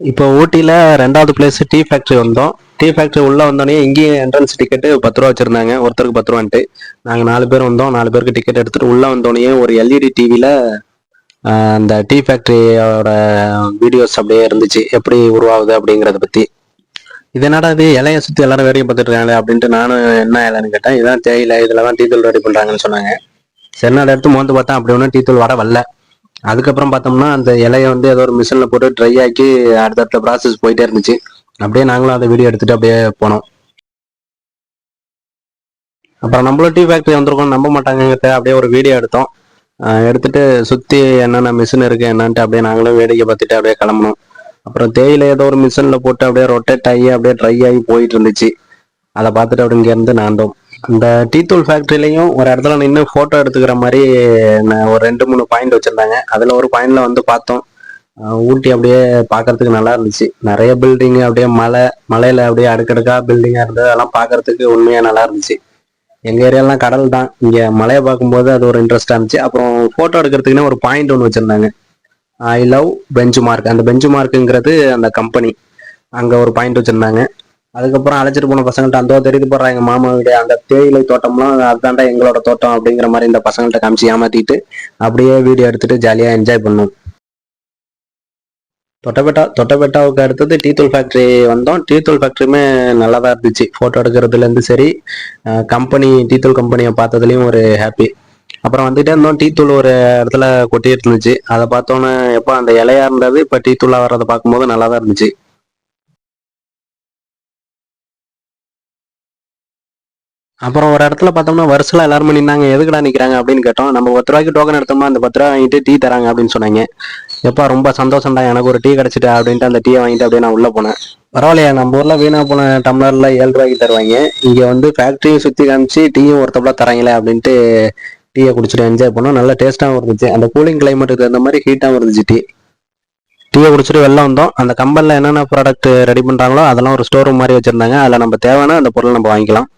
இப்போ ஊட்டியில் ரெண்டாவது பிளேஸ் டீ ஃபேக்ட்ரி வந்தோம். டீ ஃபேக்ட்ரி உள்ளே வந்தோடனே இங்கேயும் என்ட்ரன்ஸ் டிக்கெட்டு பத்து ரூபா வச்சுருந்தாங்க. ஒருத்தருக்கு பத்து ரூபான்ட்டு. நாங்கள் நாலு பேர் வந்தோம். நாலு பேருக்கு டிக்கெட் எடுத்துகிட்டு உள்ளே வந்தோடனே ஒரு எல்இடி டிவியில் அந்த டீ ஃபேக்ட்ரியோட வீடியோஸ் அப்படியே இருந்துச்சு. எப்படி உருவாகுது அப்படிங்கிறத பற்றி இது என்னடா இது? இலையை சுற்றி எல்லாரும் வேடிக்கை பார்த்துட்டு இருக்காங்களே அப்படின்ட்டு நானும் என்ன இலைன்னு கேட்டேன். இதான் தேயிலை. இதில் தான் டீ தூள் ரெடி பண்ணுறாங்கன்னு சொன்னாங்க. சரி அதை எடுத்து மோந்து பார்த்தா அப்படி ஒன்றும் டீ தூள் வர வரல. அதுக்கப்புறம் பார்த்தோம்னா அந்த இலையை வந்து ஏதோ ஒரு மிஷினில் போட்டு ட்ரை ஆக்கி அடுத்தடுத்த ப்ராசஸ் போயிட்டே இருந்துச்சு. அப்படியே நாங்களும் அந்த வீடியோ எடுத்துகிட்டு அப்படியே போனோம். அப்புறம் நம்மளும் டீ ஃபேக்ட்ரி வந்திருக்கோம் நம்ப மாட்டாங்கங்கிட்ட அப்படியே ஒரு வீடியோ எடுத்தோம். எடுத்துட்டு சுற்றி என்னென்ன மிஷின் இருக்கு என்னன்ட்டு அப்படியே நாங்களும் வேடிக்கை பார்த்துட்டு அப்படியே கிளம்பணும் அப்புறம் தேயிலை ஏதோ ஒரு மிஷினில் போட்டு அப்படியே ரொட்டேட் ஆகி அப்படியே ட்ரை ஆகி போயிட்டு இருந்துச்சு. அதை பார்த்துட்டு அப்படி இங்கேருந்து நாண்டோம். அந்த டீ தூள் ஃபேக்ட்ரிலையும் ஒரு இடத்துல நின்று ஃபோட்டோ எடுத்துக்கிற மாதிரி ஒரு ரெண்டு மூணு பாயிண்ட் வச்சுருந்தாங்க. அதில் ஒரு பாயிண்ட்ல வந்து பார்த்தோம். ஊட்டி அப்படியே பார்க்கறதுக்கு நல்லா இருந்துச்சு. நிறைய பில்டிங் அப்படியே மலை மலையில அப்படியே அடுக்கடுக்கா பில்டிங்காக இருந்தது. அதெல்லாம் பார்க்கறதுக்கு உண்மையாக நல்லா இருந்துச்சு. எங்கள் ஏரியாலாம் கடல் தான். இங்கே மலையை பார்க்கும்போது அது ஒரு இன்ட்ரெஸ்டாக இருந்துச்சு. அப்புறம் ஃபோட்டோ எடுக்கிறதுக்குன்னு ஒரு பாயிண்ட் ஒன்று வச்சுருந்தாங்க. ஐ லவ் பெஞ்ச் மார்க் அந்த பெஞ்ச் மார்க்குங்கிறது அந்த கம்பெனி அங்கே ஒரு பாயிண்ட் வச்சுருந்தாங்க. அதுக்கப்புறம் அழைச்சிட்டு போன பசங்கள்ட்ட அந்த தெரியுது போடுறாங்க எங்க மாமா வீடு அந்த தேயிலை தோட்டம்லாம் அதுதான்டா எங்களோட தோட்டம் அப்படிங்கிற மாதிரி இந்த பசங்கள்ட்ட காமிச்சு ஏமாத்திட்டு அப்படியே வீடியோ எடுத்துட்டு ஜாலியாக என்ஜாய் பண்ணோம். தொட்டபெட்டா தொட்டபெட்டாவுக்கு அடுத்தது டீ தூள் ஃபேக்ட்ரி வந்தோம். டீ தூள் ஃபேக்ட்ரியுமே நல்லா தான் இருந்துச்சு. ஃபோட்டோ எடுக்கிறதுலேருந்து சரி கம்பெனி டீ தூள் கம்பெனியை பார்த்ததுலேயும் ஒரு ஹாப்பி அப்புறம் வந்துட்டே இருந்தோம். டீ தூள் ஒரு இடத்துல கொட்டிட்டு இருந்துச்சு. அதை பார்த்தோன்னே எப்போ அந்த இலையா இருந்தது? இப்போ டீ தூளாக வர்றதை பார்க்கும்போது நல்லா தான் இருந்துச்சு. அப்புறம் ஒரு இடத்துல பார்த்தோம்னா வருஷம் எல்லாருமே நின்னாங்க. எதுக்குடா நிற்கிறாங்க அப்படின்னு கேட்டோம். நம்ம பத்து ரூபாய்க்கு டோக்கன் எடுத்தோம்னா அந்த பத்து ரூபா வாங்கிட்டு டீ தராங்க அப்படின்னு சொன்னாங்க. எப்பா ரொம்ப சந்தோஷம்டா. எனக்கு ஒரு டீ கிடைச்சிட்டு அப்படின்ட்டு அந்த டீயை வாங்கிட்டு அப்படியே நான் உள்ள போனேன். பரவாயில்லையா நம்ம ஊர்ல வீணா போன டம்ளர்ல ஏழு ரூபாய்க்கு தருவாங்க. இங்க வந்து ஃபேக்டரியும் சுத்தி காமிச்சு டீயும் ஒருத்தப்பல தராங்களே அப்படின்ட்டு டீயை குடிச்சிட்டு என்ஜாய் பண்ணோம். நல்லா டேஸ்டாகவும் இருந்துச்சு. அந்த கூலிங் கிளைமேட்டுக்கு தகுந்த மாதிரி ஹீட்டாகவும் இருந்துச்சு டீ டீயை குடிச்சிட்டு வெளில வந்தோம். அந்த கம்பெனியில் என்னென்ன ப்ராடக்ட் ரெடி பண்ணுறாங்களோ அதெல்லாம் ஒரு ஸ்டோர் ரூம் மாதிரி வச்சுருந்தாங்க. அதில் நம்ம தேவைன்னா அந்த பொருளை நம்ம வாங்கிக்கலாம்.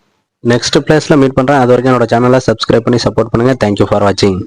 நெக்ஸ்ட் பிளேஸில் மீட் பண்ணுறேன் அது வரைக்கும் என்னோட சேனலை சப்ஸ்கிரைப் பண்ணி சப்போர்ட் பண்ணுங்கள் தேங்க்யூ ஃபார் வாட்சிங்